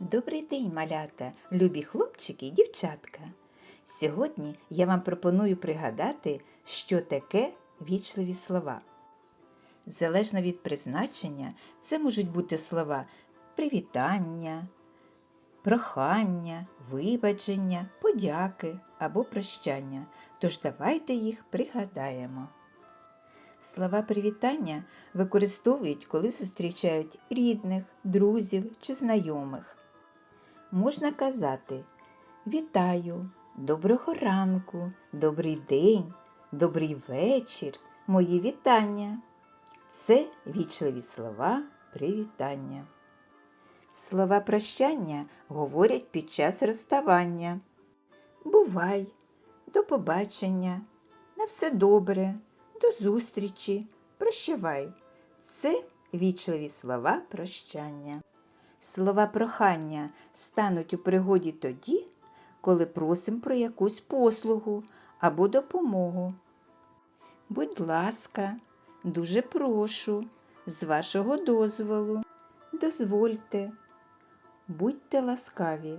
Добрий день, малята, любі хлопчики і дівчатка. Сьогодні я вам пропоную пригадати, що таке вічливі слова. Залежно від призначення, це можуть бути слова привітання, прохання, вибачення, подяки або прощання. Тож давайте їх пригадаємо. Слова привітання використовують, коли зустрічають рідних, друзів чи знайомих. Можна казати Вітаю, доброго ранку, добрий день, добрий вечір, мої вітання. Це вічливі слова привітання. Слова прощання говорять під час розставання. Бувай, до побачення, на все добре, до зустрічі, прощавай. Це вічливі слова прощання. Слова прохання стануть у пригоді тоді, коли просимо про якусь послугу або допомогу. Будь ласка, дуже прошу, з вашого дозволу, дозвольте, будьте ласкаві.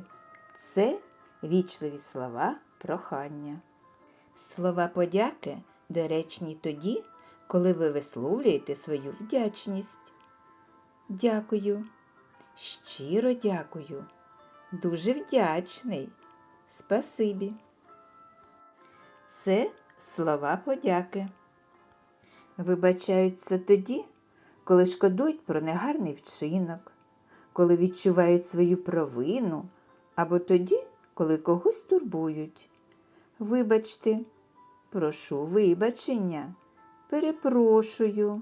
Це вічливі слова прохання. Слова подяки доречні тоді, коли ви висловлюєте свою вдячність. Дякую. Щиро дякую. Дуже вдячний. Спасибі. Це слова подяки. Вибачаються тоді, коли шкодують про негарний вчинок, коли відчувають свою провину, або тоді, коли когось турбують. Вибачте, прошу вибачення, перепрошую,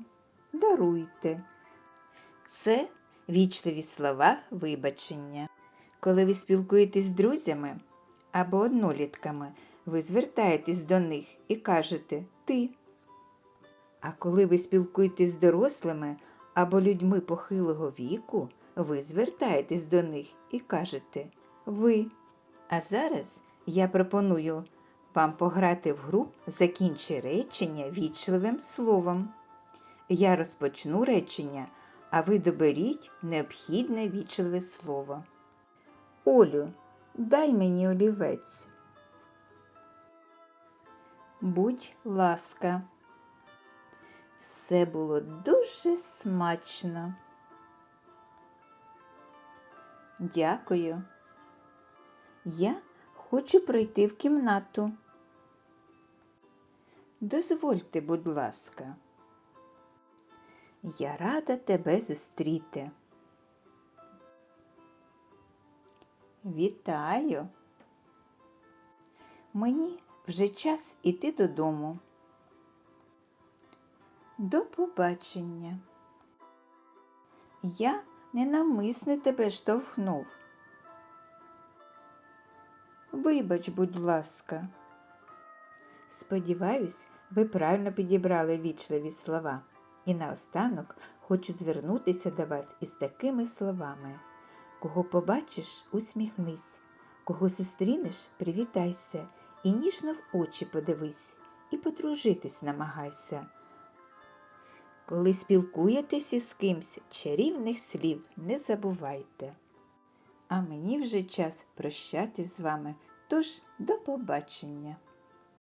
даруйте. Це вічливі слова вибачення. Коли ви спілкуєтесь з друзями або однолітками, ви звертаєтесь до них і кажете ти. А коли ви спілкуєтесь з дорослими або людьми похилого віку, ви звертаєтесь до них і кажете ви. А зараз я пропоную вам пограти в гру Закінчи речення вічливим словом. Я розпочну речення, а ви доберіть необхідне вічливе слово. Олю, дай мені олівець. Будь ласка. Все було дуже смачно. Дякую. Я хочу пройти в кімнату. Дозвольте, будь ласка. Я рада тебе зустріти. Вітаю. Мені вже час іти додому. До побачення. Я ненамисне тебе штовхнув. Вибач, будь ласка. Сподіваюсь, ви правильно підібрали вічливі слова. І наостанок хочу звернутися до вас із такими словами. Кого побачиш, усміхнись, кого зустрінеш, привітайся, і ніжно в очі подивись, і подружитись намагайся. Коли спілкуєтесь із кимсь, чарівних слів не забувайте. А мені вже час прощатись з вами, тож до побачення!